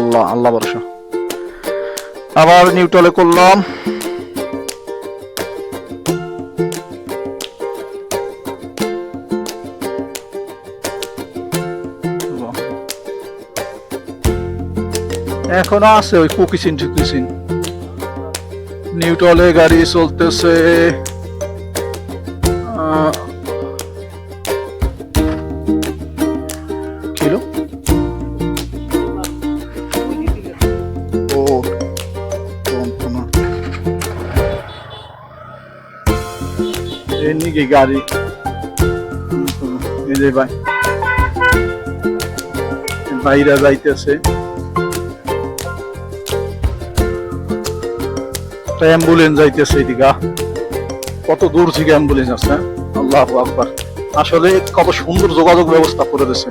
আল্লাহ আল্লাহ ভরসা। আবার নিউট্রালে করলাম। এখনও আছে ওই কুকিসিন টুকিসিন নিউট্রলে গাড়ি চলতেছে। এই গাড়ি। এই যে ভাই। বাইরা যাইতেছে। অ্যাম্বুলেন্স যাইতেছে এদিকে। কত দূর থেকে অ্যাম্বুলেন্স আছে? আল্লাহ আকবার। আসলে কত সুন্দর যোগাযোগ ব্যবস্থা করে দিয়েছে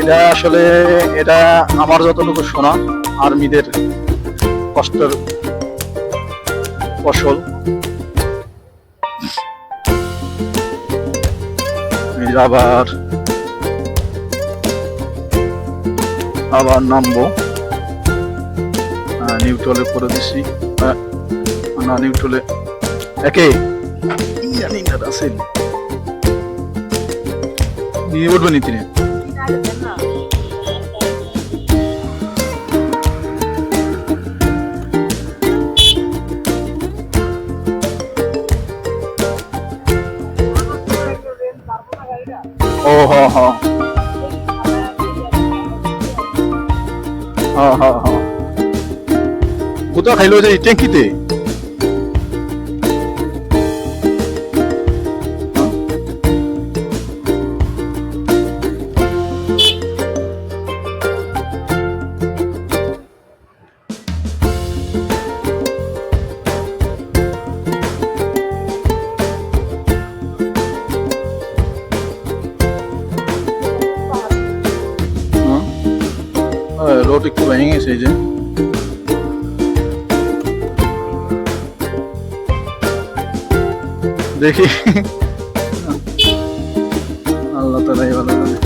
এটা আসলে, এটা আমার যতটুকু শোনা, আর্মিদের কষ্টের ফসল। আবার আবার। নামবো। নিউটলে করে দিছি। না নিউট্রলে একে? জানি না, রাসেল। নিয়ে উঠবে তিনি। হ হ হ। হ হ কোথাও খাইলো যে এই দেখি। আল্লাহ তালাই ভালো জানে।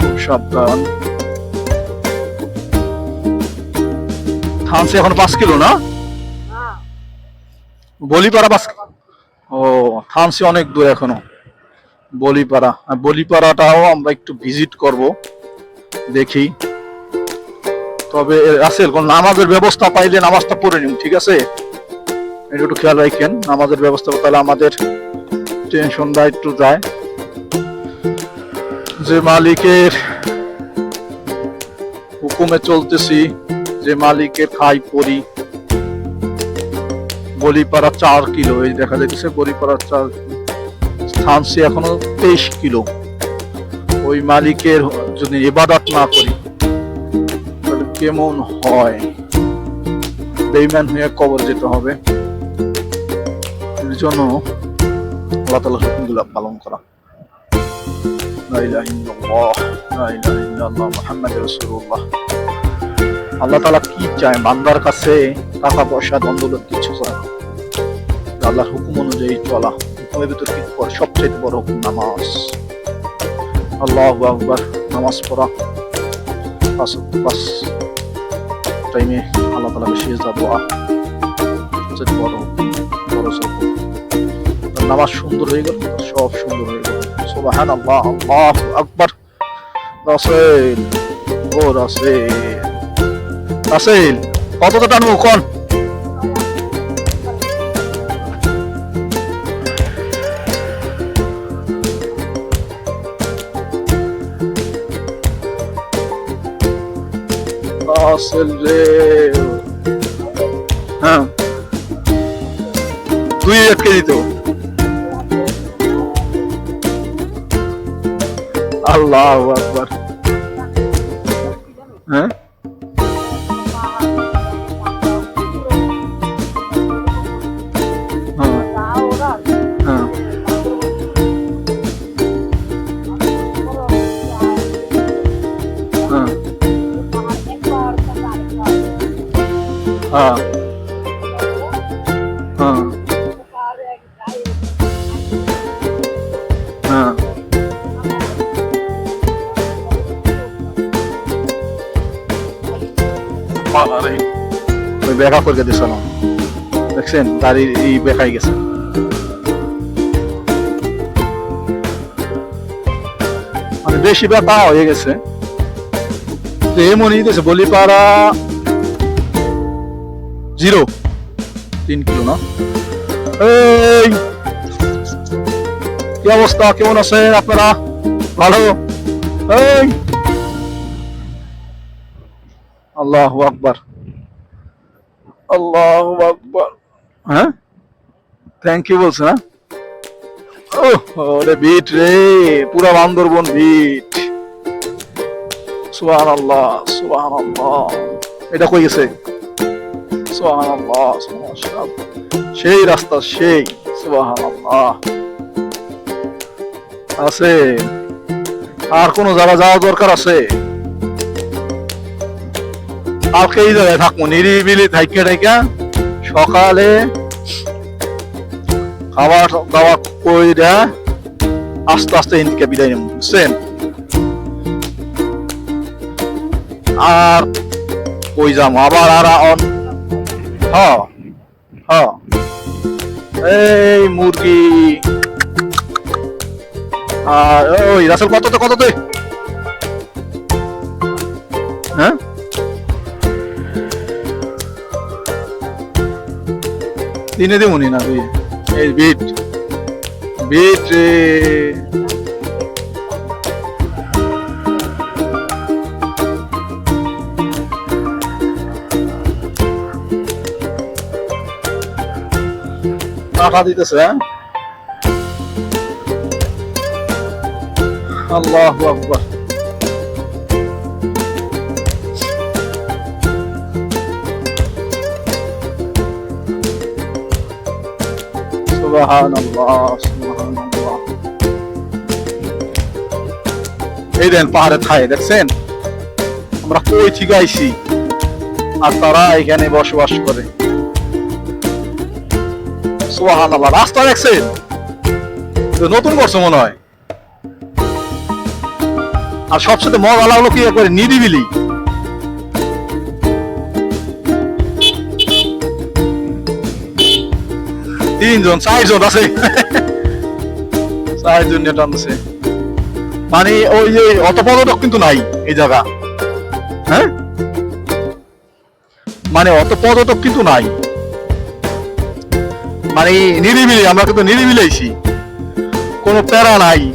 খুব সাবধান। থানসি এখন পাঁচ কিলো না? বলিপাড়া পাঁচ ও থানসি অনেক দূর এখনও। বলিপাড়া। বলিপাড়াটাও আমরা একটু ভিজিট করব। দেখি। তবে রাসেল, কোন নামাজের ব্যবস্থা পাইলে নামাজটা পড়ে নিন, ঠিক আছে? এটা একটু খেয়াল রাখেন, নামাজের ব্যবস্থা তাহলে আমাদের টেনশনটা একটু যায়। যে মালিকের হুকুমে চলতেছি, যে মালিকের খাই পড়ি বলিপাড়া চার কিলো, এই দেখা যাচ্ছে বলিপাড়া চার স্থানসি এখনও তেইশ কিলো। ওই মালিকের যদি ইবাদত না করি কেমন হয়? বেইমান হয়ে কবর যেতে হবে। এর জন্য আল্লাহ তালা হুকুমগুলো পালন করা। আল্লাহ তালা কি চায়? বান্দার কাছে টাকা পয়সা দ্বন্দ্ব কিছু না। আল্লাহর হুকুম অনুযায়ী চলা। হুকুমের ভিতর কি সবচেয়ে বড় হুকুম নামাজ। আল্লাহ আকবার, নামাজ পড়া। পাঁচ টাইমে আল্লাহ তালা বেশি যাব সবচেয়ে বড় বড় সব নামাজ সুন্দর হয়ে গেল, সব সুন্দর হয়ে গেল। সোবাহান আল্লাহ আল্লাহ আকবার। রাসেল, ও রাসেল। রাসেল কতটা টানবো কোন? রাসেল রে। হ্যাঁ। দুই আটকে দিত। আল্লাহ আকবার। বেকা করে না দেখছেন গাড়ি এই বেকাই গেছে। মানে বেশি ব্যথা হয়ে গেছে। তো এমনই দিয়েছে বলিপাড়া জিরো। তিন কিলো, না? এই, কি অবস্থা? কেমন আছেন আপনারা? ভালো? এই। আল্লাহ আকবার। আল্লাহ আকবার হ্যাঁ থ্যাংক ইউ বলছে না বিট রে পুরা বান্দরবন বিট আল্লাহ আল্লাহ এটা কই গেছে? আল্লাহ সেই রাস্তা সেই আল্লাহ আছে। আর কোন জায়গা যাওয়া দরকার আছে? কালকে এই জায়গায় থাকব নিরিবিলি থাইকে থাইকা সকালে খাবার দাওয়া কইরা আস্তে আস্তে ইনকে বিদায় নেব, বুঝছেন? আর কই যাম আবার আর অন- হ হ। এই মুরগি। আর ওই, রাসেল, কত তো, কত কততে হ্যাঁ? তিনে দেবনি না এই বিট। বিট রে টাকা দিতেছে হ্যাঁ? আল্লাহ আকবার। এই দেন পাহাড়ে থাই, দেখছেন? আমরা কই থেকে আইছি? আর তারা এখানে বসবাস করে। সুবহানাল্লাহ, রাস্তা দেখছেন? নতুন করছে মনে হয়। আর সবচেয়ে মজা লাগল কি করে নিরিবিলি। তিনজন, চারজন আছে। চারজন নেট আনছে মানে ওই যে অত পর্যটক কিন্তু নাই এই জায়গা। হ্যাঁ? মানে অত পর্যটক কিন্তু নাই। মানে নিরিবিলি, আমরা কিন্তু নিরিবিলি আইছি। কোনো প্যারা নাই।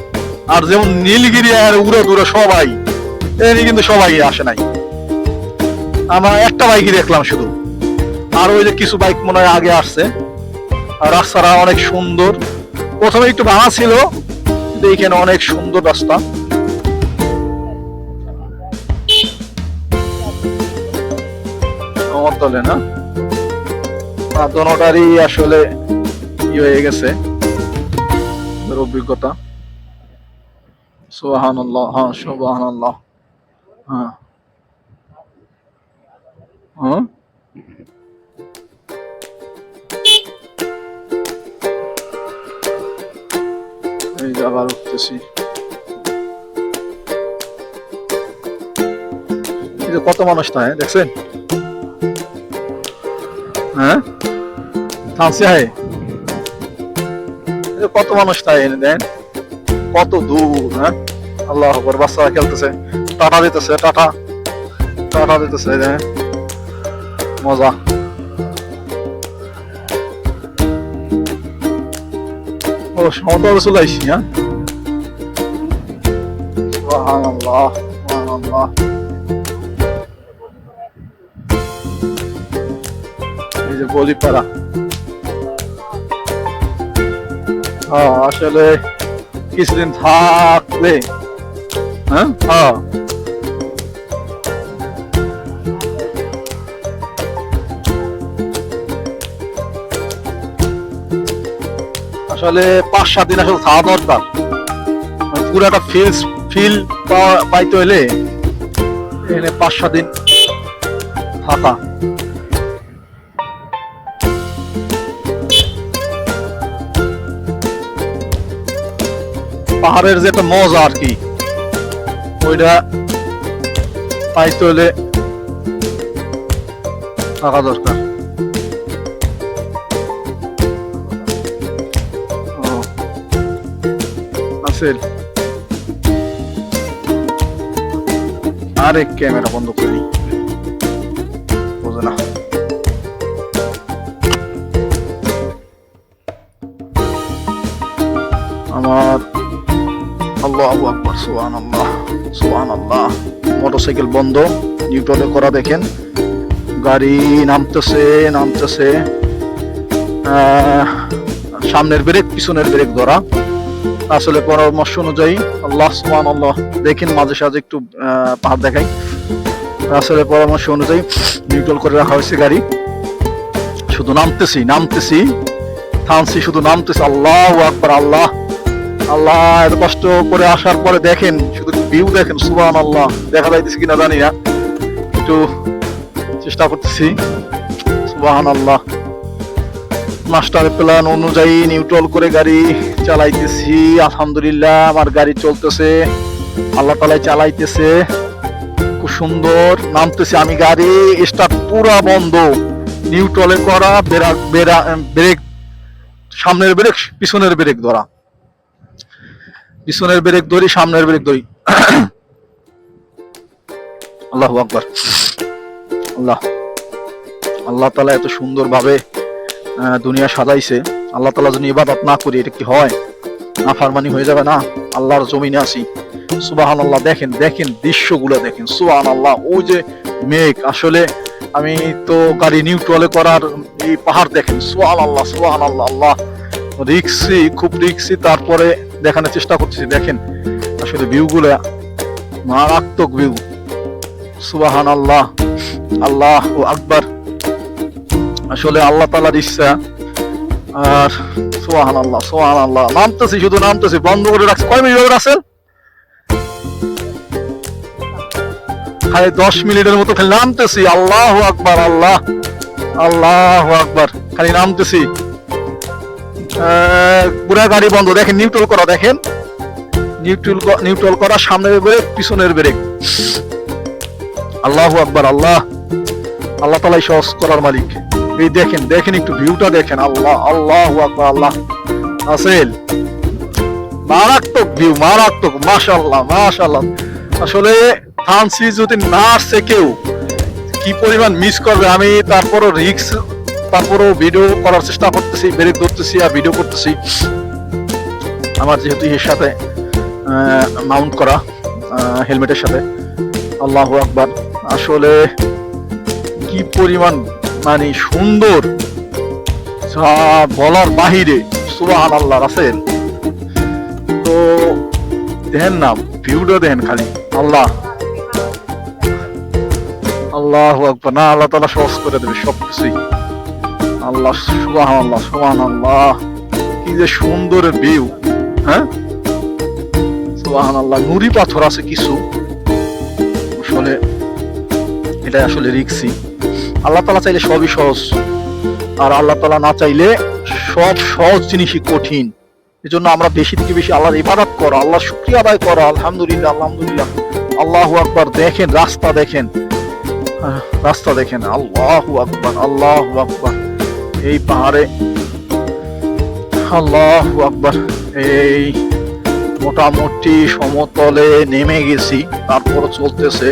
আর যেমন নীলগিরি আর উড়ে দূরে সবাই এখানে কিন্তু সবাই আসে নাই। আমরা একটা বাইকই দেখলাম শুধু। আর ওই যে কিছু বাইক মনে হয় আগে আসছে। রাস্তাটা অনেক সুন্দর। প্রথমে একটু ভাঙা ছিল এইখানে অনেক সুন্দর রাস্তা। সমতলে না? দোনোটারই আসলে ই হয়ে গেছে অভিজ্ঞতা। সুবাহান আল্লাহ হ্যাঁ আল্লাহ হ্যাঁ। হ্যাঁ এই যে আবার উঠতেছি। কত মানুষ দেখছেন? হ্যাঁ? থামছে হ্যাঁ এই যে কত মানুষ থাকে এনে দেন। কত দূর হ্যাঁ? আল্লাহ আকবর, বাচ্চারা খেলতেছে। টাটা দিতেছে, টাটা। টাটা দিতেছে মজা। সমতল চলে আইসি হ্যাঁ? সুবহানাল্লাহ সুবহানাল্লাহ। এই যে বলিপাড়া আসলে কিছুদিন থাকলে হ্যাঁ? হ্যাঁ। আসলে পাঁচ, সাত দিন আসলে খাওয়া দরকার মানে পুরো একটা ফিল ফিল পাইতে হলে এখানে পাঁচ, সাত দিন থাকা। পাহাড়ের যে একটা মজা আর কি, ওইটা পাইতে হলে থাকা দরকার। আসেল আরেক ক্যামেরা বন্ধ করি বোঝে আমার আল্লাহ আবু আকবর সুহান আল্লাহ সুহান আল্লাহ মোটরসাইকেল বন্ধ নিউট্রলে করা দেখেন। গাড়ি নামতেছে নামতেছে। সামনের ব্রেক, পিছনের ব্রেক ধরা। আসলে পরামর্শ অনুযায়ী আল্লাহ সুহান আল্লাহ দেখেন মাঝে সাঝে একটু পাহাড় দেখাই। আসলে পরামর্শ অনুযায়ী নিউট্রল করে রাখা হয়েছে গাড়ি। শুধু নামতেছি নামতেছি। থামছি, শুধু নামতেছি। আল্লাহ আকবার, আল্লাহ। আল্লাহ, এত কষ্ট করে আসার পরে দেখেন, শুধু ভিউ দেখেন সুবান আল্লাহ দেখা যাইতেছে কিনা জানি না। একটু চেষ্টা করতেছি। সুবাহান আল্লাহ মাস্টার প্ল্যান অনুযায়ী নিউট্রল করে গাড়ি চালাইতেছি। আলহামদুলিল্লাহ, আমার গাড়ি চলতেছে। আল্লাহ তালাই চালাইতেছে। খুব সুন্দর। নামতেছে আমি গাড়ি। স্টার্ট পুরা বন্ধ। নিউট্রলে করা বেরা বেরা ব্রেক, সামনের ব্রেক, পিছনের ব্রেক ধরা। পিছনের ব্রেক ধরি, সামনের ব্রেক ধরি। আল্লাহ আকবার। আল্লাহ। আল্লাহ তালা এত সুন্দর ভাবে দুনিয়া সাজাইছে। আল্লাহ তালা যদি ইবাদত না করি, এটা কি হয়? না ফারমানি হয়ে যাবে না? আল্লাহর জমিনে আসি সুবাহান আল্লাহ দেখেন দেখেন দৃশ্যগুলো দেখেন। সুবাহান আল্লাহ ওই যে মেঘ, আসলে আমি তো গাড়ি নিউট্রলে করার এই পাহাড় দেখেন। সোহান আল্লাহ সোহান আল্লাহ। আল্লাহ রিক্সি, খুব রিক্সি, তারপরে দেখানোর চেষ্টা করতেছি, দেখেন। আসলে ভিউগুলো মারাত্মক ভিউ সুবাহান আল্লাহ আল্লাহ ও আকবার। আসলে আল্লাহ তালার ইচ্ছা। আর সোহান আল্লাহ সোহান আল্লাহ নামতেছি, শুধু নামতেছি। বন্ধ করে রাখছি। কয় মিনিট রাসেল খালি দশ মিনিটের মতো খালি নামতেছি। আল্লাহ আকবার, আল্লাহ। আল্লাহ আকবার। খালি নামতেছি। পুরা গাড়ি বন্ধ। দেখেন নিউট্রাল করা, দেখেন। নিউট্রাল নিউট্রাল করা, সামনের ব্রেক, পিছনের ব্রেক। আল্লাহ আকবার, আল্লাহ। আল্লাহ তালাই সহজ করার মালিক। এই দেখেন দেখেন একটু ভিউটা দেখেন। আল্লাহ আল্লাহ আল্লাহ। আসেল। মারাত্মক ভিউ মারাত্মক মাশাল্লাহ মাশাল্লাহ আসলে থানসি যদি না আসছে কেউ, কি পরিমাণ মিস করবে? আমি তারপরও রিক্স তারপরও ভিডিও করার চেষ্টা করতেছি ব্রেক ধরতেছি আর ভিডিও করতেছি। আমার যেহেতু এর সাথে মাউন্ট করা হেলমেটের সাথে। আল্লাহ আকবার। আসলে কি পরিমাণ মানে সুন্দর। বলার বাহিরে সুবাহান আল্লাহ রাসেল। তো দেখেন না, ভিউটা দেখেন খালি। আল্লাহ। আল্লাহ না, আল্লাহ তালা সহজ করে দেবে সবকিছুই। আল্লাহ সুবাহ আল্লাহ সুবাহ আল্লাহ কি যে সুন্দর ভিউ হ্যাঁ? সুবাহ আল্লাহ নুড়ি পাথর আছে কিছু। আসলে এটা আসলে রিক্সি। আল্লাহ তালা চাইলে সবই সহজ। আর আল্লাহ তালা না চাইলে সব সহজ জিনিসই কঠিন। এজন্য আমরা বেশি থেকে বেশি আল্লাহর ইবাদত করো আল্লাহ শুক্রিয়া আদায় করো, আলহামদুলিল্লাহ আলহামদুলিল্লাহ। আল্লাহ আকবার, দেখেন, রাস্তা দেখেন। রাস্তা দেখেন, আল্লাহ আকবার আল্লাহ আকবার। এই পাহাড়ে, আল্লাহ আকবার। এই মোটামুটি সমতলে নেমে গেছি তারপর চলতেছে।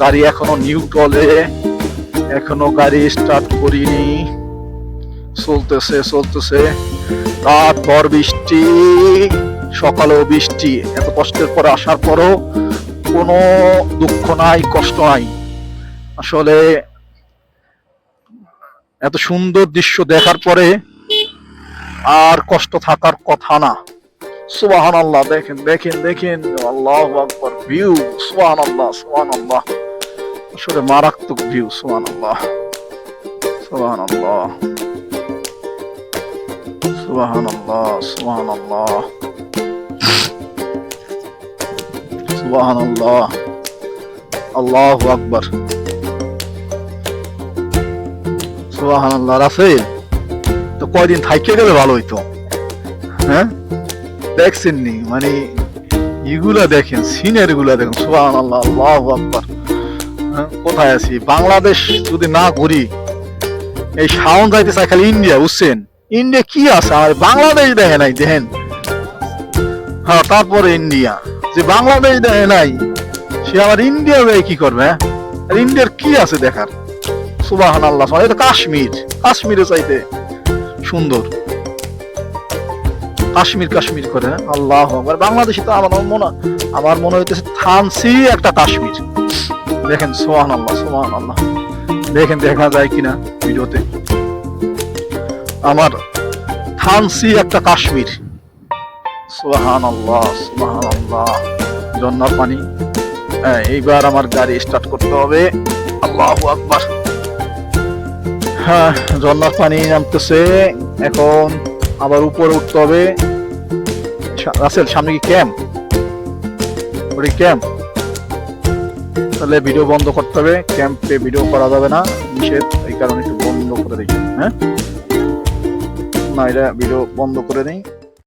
গাড়ি এখনও নিউট্রলে এখনও গাড়ি স্টার্ট করিনি। চলতেছে চলতেছে। ভর বৃষ্টি, সকালেও বৃষ্টি। এত কষ্টের পরে আসার পরও কোনো দুঃখ নাই, কষ্ট নাই। আসলে এত সুন্দর দৃশ্য দেখার পরে আর কষ্ট থাকার কথা না। সুবাহান আল্লাহ দেখেন দেখেন দেখেন। আল্লাহ আকবর ভিউ সুবাহান আল্লাহ সুবাহান আল্লাহ আসলে মারাত্মক ভিউ সুবাহান আল্লাহ সুবাহান আল্লাহ সুবাহান আল্লাহ সুবাহান আল্লাহ সুবাহান আল্লাহ আল্লাহ আকবর। সুবাহান আল্লাহ রাফেল তো কয়দিন থাইকে গেলে ভালো হইতো? হ্যাঁ? দেখছেন নি মানে এগুলা দেখেন সিনেরগুলা দেখেন সুবাহান আল্লাহ আল্লাহ আকবর। কোথায় আছি? বাংলাদেশ যদি না ঘুরি, এই সাউন্ড যাইতে চাই খালি ইন্ডিয়া, বুঝছেন? ইন্ডিয়া কি আছে? আমার বাংলাদেশ দেখে নাই, দেখেন। হ্যাঁ তারপরে ইন্ডিয়া। যে বাংলাদেশ দেখে নাই, সে আবার ইন্ডিয়া যাই কি করবে হ্যাঁ? আর ইন্ডিয়ার কি আছে দেখার? সুবাহান আল্লাহ এটা কাশ্মীর। কাশ্মীরে চাইতে সুন্দর। কাশ্মীর কাশ্মীর করে হ্যাঁ? আল্লাহ বাংলাদেশে তো আমার মনে আমার মনে হইতেছে থানসি একটা কাশ্মীর। দেখেন সোহান আল্লাহ সোহান আল্লাহ দেখেন, দেখা যায় কিনা ভিডিওতে। আমার থানসি একটা কাশ্মীর। সোহান আল্লাহ সোহান আল্লাহ ঝর্ণার পানি। হ্যাঁ এইবার আমার গাড়ি স্টার্ট করতে হবে। আল্লাহ আকবার। হ্যাঁ ঝর্ণার পানি নামতেছে। এখন আবার উপরে উঠতে হবে। রাসেল, সামনে কি ক্যাম্প? ওটা ক্যাম্প? তাহলে ভিডিও বন্ধ করতে হবে। ক্যাম্পে ভিডিও করা যাবে না। নিষেধ, এই কারণে একটু বন্ধ করে দিই। হ্যাঁ? না, এটা ভিডিও বন্ধ করে দিই।